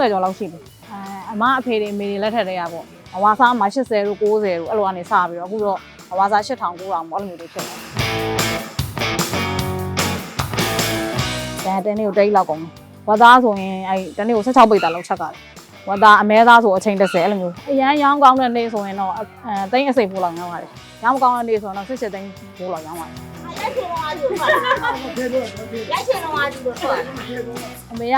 30ကျော်လောက်ရှိပြီအဲအမအဖေတွေအမေတွေလက်ထက်တည်းရပေါ့အဝါစားမှာ80တို့90တို့အဲ့လိုကနေစပြီးတော့အခုတော့အဝါစား8000 9000ပေါ့အဲ့လိုမျိုးတွေဖြစ်တယ်ဒါတနေ့ကိုတိတ်လောက်ကုန်တယ်ဝါသားဆိုရင်အဲ့တနေ့ကို16ပိတ်တာလောက်ချက်ကြတယ်ဝါသားအမဲသားဆိုအချိန်30အဲ့လိုမျိုးအရန်ရောင်းကောင်းတဲ့နေ့ဆိုရင်တော့အဲသိန်းအစိပ်ဖို့လောက်ရောင်းရတယ်ရောင်းမကောင်းတဲ့နေ့ဆိုရင်တော့18သိန်းဖို့လောက်ရောင်းရတယ် ရိုက်ချင်တော့အကျိုးထွက်ရိုက်ချင်တော့အကျိုးထွက်အမေက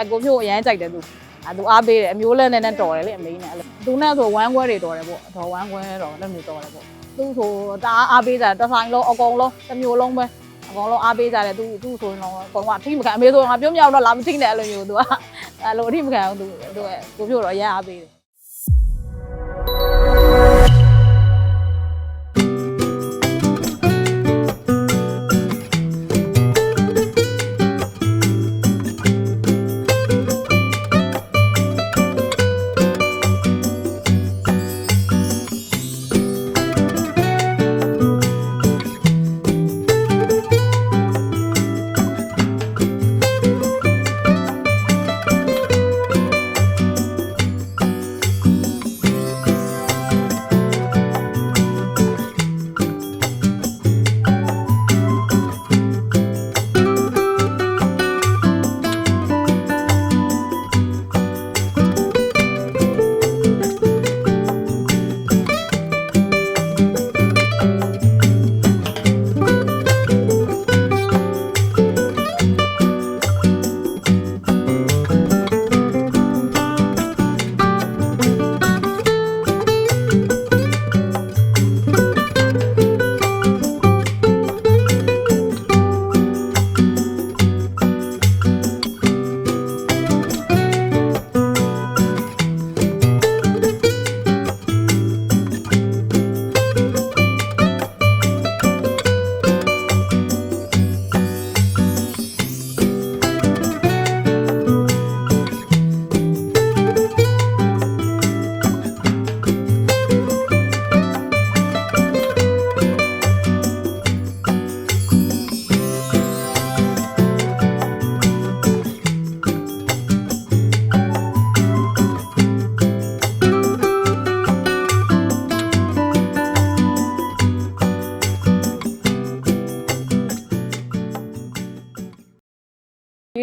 အကိုမျိုးအရန်ကြိုက်တယ်သူအဲသူအားပေးတယ်အမျိုးလက်နဲ့နဲ့တော်တယ်လေအမေနဲ့အဲ့လိုသူနဲ့ဆိုဝမ်းခွဲတွေတော်တယ်ပေါ့တော်ဝမ်းခွဲတော်လက်မျိုးတော်တယ်ပေါ့သူဆိုတအားအားပေးကြတယ်တစ်ဆိုင်လုံးအကုန်လုံးတစ်မျိုးလုံးပဲအကုန်လုံးအားပေးကြတယ်သူသူဆိုရင်တော့အကုန်လုံးအထိမခံအမေဆိုရင်ငါပြုံးမြောက်တော့လာမထိနဲ့အဲ့လိုမျိုးသူကအဲ့လိုအထိမခံအောင်သူသူကကိုမျိုးတော့အရန်အားပေးတယ်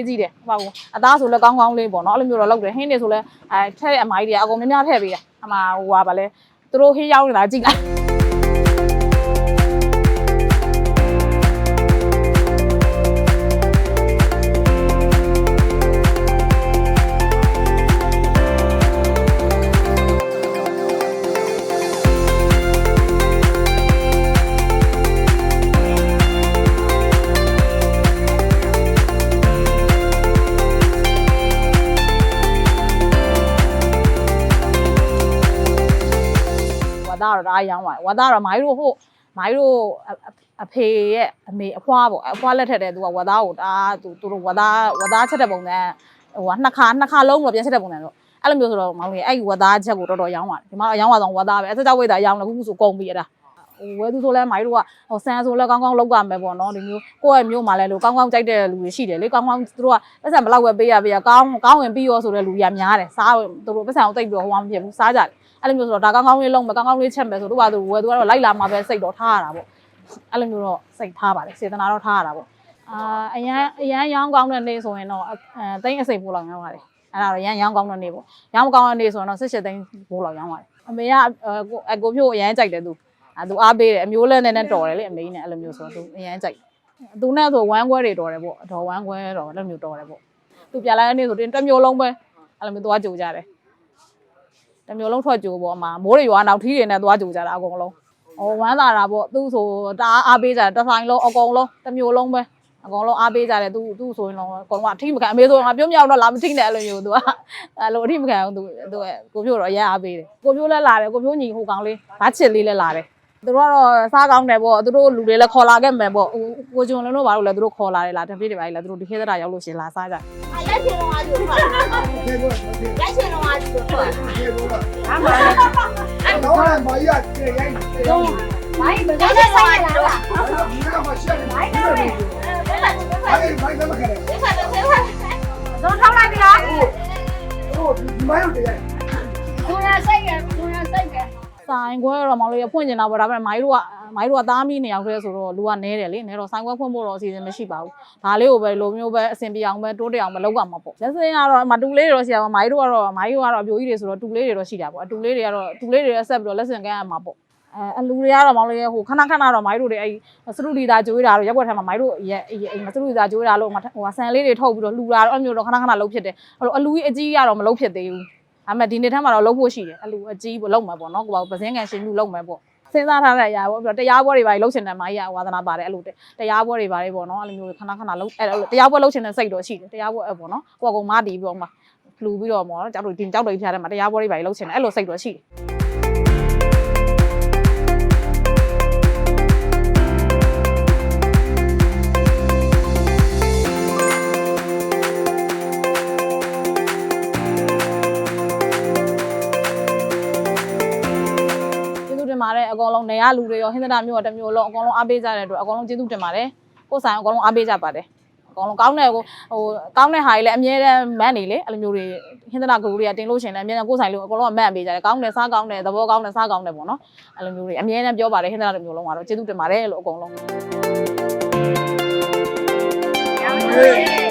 ရေးကြည့်တယ်ဟိုပါအသားဆိုလည်းကောင်းကောင်းလေးပေါ့နော်အဲ့လိုမျိုးတော့လုပ်တယ်ဟင်းတွေဆိုလည်းအဲထည့်တဲ့အမိုင်းတွေကအကုန်များများထည့်ပေးတယ်အမဟိုပါဗာလဲသူတို့ဟင်းရောက်နေတာကြည့်လိုက် သားတော့ဒါရောင်းပါတယ်ဝါသားတော့မိုင်းတို့ဟိုမိုင်းတို့အဖေရဲ့အမေအဖွားပေါ့အဖွားလက်ထက်တဲ့သူကဝါသားကိုဒါသူသူတို့ဝါသားဝါသားချက်တဲ့ပုံစံဟိုကနှစ်ခါနှစ်ခါလုံးတော့ပြန်ချက်တဲ့ပုံစံတော့အဲ့လိုမျိုးဆိုတော့မောင်လေးအဲ့ဒီဝါသားချက်ကိုတော်တော်ရောင်းပါတယ်ဒီမှာရောင်းပါဆောင်ဝါသားပဲအစကြောက်ဝိတ်တာရောင်းတယ်ခုခုဆိုကုန်ပြီအဲ့ဒါဟိုဝဲသူဆိုလဲမိုင်းတို့ကဟိုဆန်ဆိုလဲကောင်းကောင်းလောက်ပါမယ်ပေါ့နော်ဒီမျိုးကိုယ့်ရဲ့မျိုးမှာလဲလို့ကောင်းကောင်းကြိုက်တဲ့လူတွေရှိတယ်လေကောင်းကောင်းသူတို့ကပတ်စံဘလောက်ပဲပေးရပေးရကောင်းကောင်းဝင်ပြီးရောဆိုတဲ့လူကြီးများတယ်စားသူတို့ပတ်စံကိုတိတ်ပြီးတော့ဟိုမှမဖြစ်ဘူးစားကြတယ် အဲ့လိုမျိုးဆိုတော့ဒါကောင်းကောင်းလေးလုံးမယ်ကောင်းကောင်းလေးချက်မယ်ဆိုတော့ဘာသူဝယ်သူကတော့လိုက်လာမှာပဲစိတ်တော့ထားရတာပေါ့အဲ့လိုမျိုးတော့စိတ်ထားပါတယ်စေတနာတော့ထားရတာပေါ့အာအရန်အရန်ရောင်းကောင်းတဲ့နေ့ဆိုရင်တော့အဲသိန်းအစိပ်ဖို့လောက်ရောင်းပါတယ်အဲ့ဒါတော့ရန်ရောင်းကောင်းတဲ့နေ့ပေါ့ရောင်းမကောင်းတဲ့နေ့ဆိုရင်တော့18သိန်းဖို့လောက်ရောင်းပါတယ်အမေကအကိုမျိုးအရန်ကြိုက်တယ်သူအဲသူအားပေးတယ်အမျိုးလက်နဲ့နဲ့တော်တယ်လေအမေနဲ့အဲ့လိုမျိုးဆိုတော့သူအရန်ကြိုက်သူနဲ့ဆိုဝမ်းခွဲတွေတော်တယ်ပေါ့တော်ဝမ်းခွဲတော်အဲ့လိုမျိုးတော်တယ်ပေါ့သူပြလာတဲ့နေ့ဆိုရင်တစ်မျိုးလုံးပဲအဲ့လိုမျိုးသွားကြိုကြတယ် တစ်မျိုးလုံးထွက်ကြိုးပေါ့အမမိုးတွေရွာနောက်ထီးတွေနဲ့သွားကြိုကြတာအကုန်လုံးဟောဝမ်းသာတာပေါ့သူ့ဆိုတအားအားပေးကြတယ်တစ်ဆိုင်လုံးအကုန်လုံးတစ်မျိုးလုံးပဲအကုန်လုံးအားပေးကြတယ်သူသူ့ဆိုရင်တော့အကုန်လုံးအထိမခံအမေဆိုရင်ငါပြုံးမြောက်တော့လာမထိနဲ့အဲ့လိုမျိုးသူကအဲ့လိုအထိမခံအောင်သူသူကကိုပြို့တော့အရင်အားပေးတယ်ကိုပြို့လည်းလာတယ်ကိုပြို့ညီဟိုကောင်လေးဘာချစ်လေးလည်းလာတယ်သူတို့ကတော့စားကောင်းတယ်ပေါ့သူတို့လူတွေလည်းခေါ်လာခဲ့မယ်ပေါ့ကိုကျွန်းလုံးတို့ဘာလို့လဲသူတို့ခေါ်လာတယ်လားတပည့်တွေပါလေသူတို့ဒီခေတ်တာရောက်လို့ရှင်လာစားကြတယ်ရိုက်ချင်တော့အကျိုးထွက်ရိုက်ချင်တော့အကျိုးထွက် အားမလေးတော့မရကြည့်ရိုက်တယ်တော့မိုင်းရိုက်ချင်တော့အကျိုးထွက်ဒီကမှရှက်တယ်မိုင်းတော့မိုင်းမိုင်းတော့မခက်ဒီဖက်တော့ဒီဖက်ဘူးဇွန်ထောက်လိုက်ပြီလားဒီမိုင်းတို့တည်းကိုရစိတ်ကကိုရစိတ်ကဆိုင်ခွဲတော့မောင်လေးရဖွင့်နေတာပေါ့ဒါပေမဲ့မိုင်းတို့က မိုင်းတို့ကသားမီးနေအောင်ခဲဆိုတော့လူကနဲတယ်လေနဲတော့ဆိုင်ခွဲဖွင့်ဖို့တော့အစီအစဉ်မရှိပါဘူးဒါလေးကိုပဲလိုမျိုးပဲအဆင်ပြေအောင်ပဲတိုးတက်အောင်ပဲလုပ်ရမှာပေါ့လက်စင်းကတော့မတူလေးတွေတော့ရှိတာပေါ့မိုင်းတို့ကတော့မိုင်းတို့ကတော့အပြိုကြီးတွေဆိုတော့တူလေးတွေတော့ရှိတာပေါ့အတူလေးတွေကတော့တူလေးတွေဆက်ပြီးတော့လက်စင်ကမ်းရမှာပေါ့အဲအလူတွေကတော့မောင်လေးဟိုခဏခဏတော့မိုင်းတို့တွေအဲစရုဒီတာကြွေးတာတော့ရက်ွက်ထဲမှာမိုင်းတို့ရဲ့အိမ်မစရုဒီတာကြွေးတာလို့ဟိုဆန်လေးတွေထုတ်ပြီးတော့လှူတာတော့အမျိုးတော့ခဏခဏလုပ်ဖြစ်တယ်အဲ့လိုအလူကြီးအကြီးကတော့မလုပ်ဖြစ်သေးဘူးအမေဒီနေ့ထမ်းမှာတော့လုပ်ဖို့ရှိတယ်အလူအကြီးပေါ့လုပ်မှာပေါ့နော်ကိုပေါ့ပစင်းကန်ရှင်မှုလုပ်မှာပေါ့ စဉ်းစားထားတဲ့အရာပေါ့ပြီးတော့တရားပွဲတွေပါလုပ်ချင်တယ်မာကြီးကဝါသနာပါတယ်အဲ့လိုတရားပွဲတွေပါလေပေါ့နော်အဲ့လိုမျိုးခဏခဏလုပ်အဲ့လိုတရားပွဲလုပ်ချင်တဲ့စိတ်တော့ရှိတယ်တရားပွဲအဲ့ပေါ့နော်ကိုကကိုမတီးပြီးတော့မှလှူပြီးတော့ပေါ့နော်ကြောက်လို့ဒီကြောက်တွေဖျားတယ်မှာတရားပွဲတွေပါလုပ်ချင်တယ်အဲ့လိုစိတ်တော့ရှိတယ် အကောင်လုံးနေရလူတွေရောဟင်္ဒတာမျိုးရောတစ်မျိုးလုံးအကောင်လုံးအားပေးကြတဲ့အတွက်အကောင်လုံးကျေးဇူးတင်ပါတယ်ကိုယ်ဆိုင်အကောင်လုံးအားပေးကြပါတယ်အကောင်လုံးကောင်းတဲ့ကိုဟိုကောင်းတဲ့ဟာကြီးလည်းအမြဲတမ်းမန်နေလေအဲ့လိုမျိုးတွေဟင်္ဒတာဂရုတွေကတင်လို့ရှင်လည်းအမြဲတမ်းကိုယ်ဆိုင်လို့အကောင်လုံးကမန်ပေးကြတယ်ကောင်းတယ်စားကောင်းတယ်သဘောကောင်းတယ်စားကောင်းတယ်ပေါ့နော်အဲ့လိုမျိုးတွေအမြဲတမ်းပြောပါတယ်ဟင်္ဒတာတစ်မျိုးလုံးကတော့ကျေးဇူးတင်ပါတယ်လို့အကောင်လုံး Hey.